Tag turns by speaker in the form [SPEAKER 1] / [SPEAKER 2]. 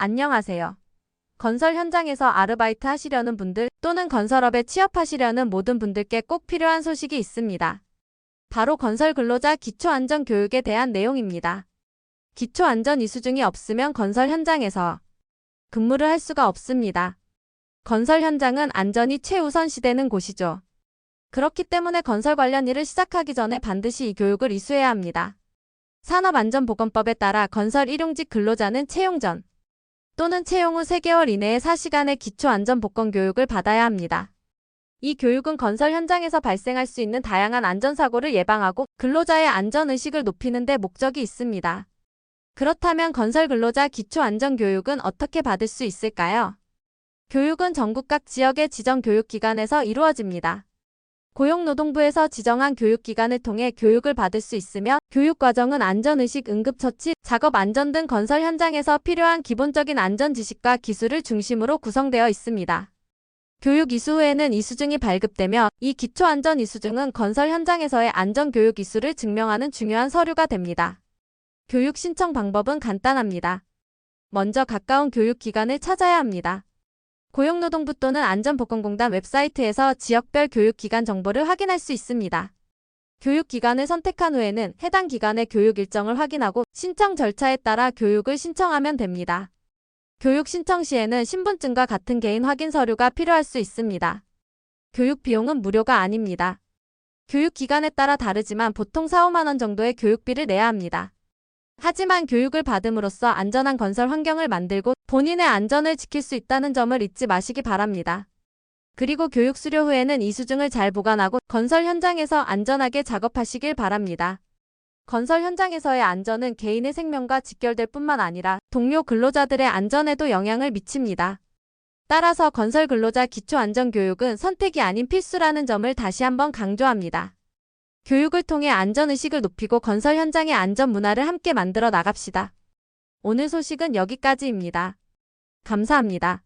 [SPEAKER 1] 안녕하세요. 건설 현장에서 아르바이트 하시려는 분들 또는 건설업에 취업하시려는 모든 분들께 꼭 필요한 소식이 있습니다. 바로 건설 근로자 기초안전 교육에 대한 내용입니다. 기초안전 이수증이 없으면 건설 현장에서 근무를 할 수가 없습니다. 건설 현장은 안전이 최우선 시되는 곳이죠. 그렇기 때문에 건설 관련 일을 시작하기 전에 반드시 이 교육을 이수해야 합니다. 산업안전보건법에 따라 건설 일용직 근로자는 채용 전 또는 채용 후 3개월 이내에 4시간의 기초안전복권 교육을 받아야 합니다. 이 교육은 건설 현장에서 발생할 수 있는 다양한 안전사고를 예방하고 근로자의 안전의식을 높이는 데 목적이 있습니다. 그렇다면 건설 근로자 기초안전교육은 어떻게 받을 수 있을까요? 교육은 전국 각 지역의 지정 교육기관에서 이루어집니다. 고용노동부에서 지정한 교육기관을 통해 교육을 받을 수 있으며 교육과정은 안전의식, 응급처치, 작업 안전 등 건설 현장에서 필요한 기본적인 안전 지식과 기술을 중심으로 구성되어 있습니다. 교육 이수 후에는 이수증이 발급되며 이 기초안전 이수증은 건설 현장에서의 안전교육 이수를 증명하는 중요한 서류가 됩니다. 교육 신청 방법은 간단합니다. 먼저 가까운 교육기관을 찾아야 합니다. 고용노동부 또는 안전보건공단 웹사이트에서 지역별 교육기관 정보를 확인할 수 있습니다. 교육기관을 선택한 후에는 해당 기관의 교육 일정을 확인하고 신청 절차에 따라 교육을 신청하면 됩니다. 교육 신청 시에는 신분증과 같은 개인 확인 서류가 필요할 수 있습니다. 교육 비용은 무료가 아닙니다. 교육기관에 따라 다르지만 보통 4, 5만 원 정도의 교육비를 내야 합니다. 하지만 교육을 받음으로써 안전한 건설 환경을 만들고 본인의 안전을 지킬 수 있다는 점을 잊지 마시기 바랍니다. 그리고 교육 수료 후에는 이수증을 잘 보관하고 건설 현장에서 안전하게 작업하시길 바랍니다. 건설 현장에서의 안전은 개인의 생명과 직결될 뿐만 아니라 동료 근로자들의 안전에도 영향을 미칩니다. 따라서 건설 근로자 기초 안전 교육은 선택이 아닌 필수라는 점을 다시 한번 강조합니다. 교육을 통해 안전의식을 높이고 건설 현장의 안전 문화를 함께 만들어 나갑시다. 오늘 소식은 여기까지입니다. 감사합니다.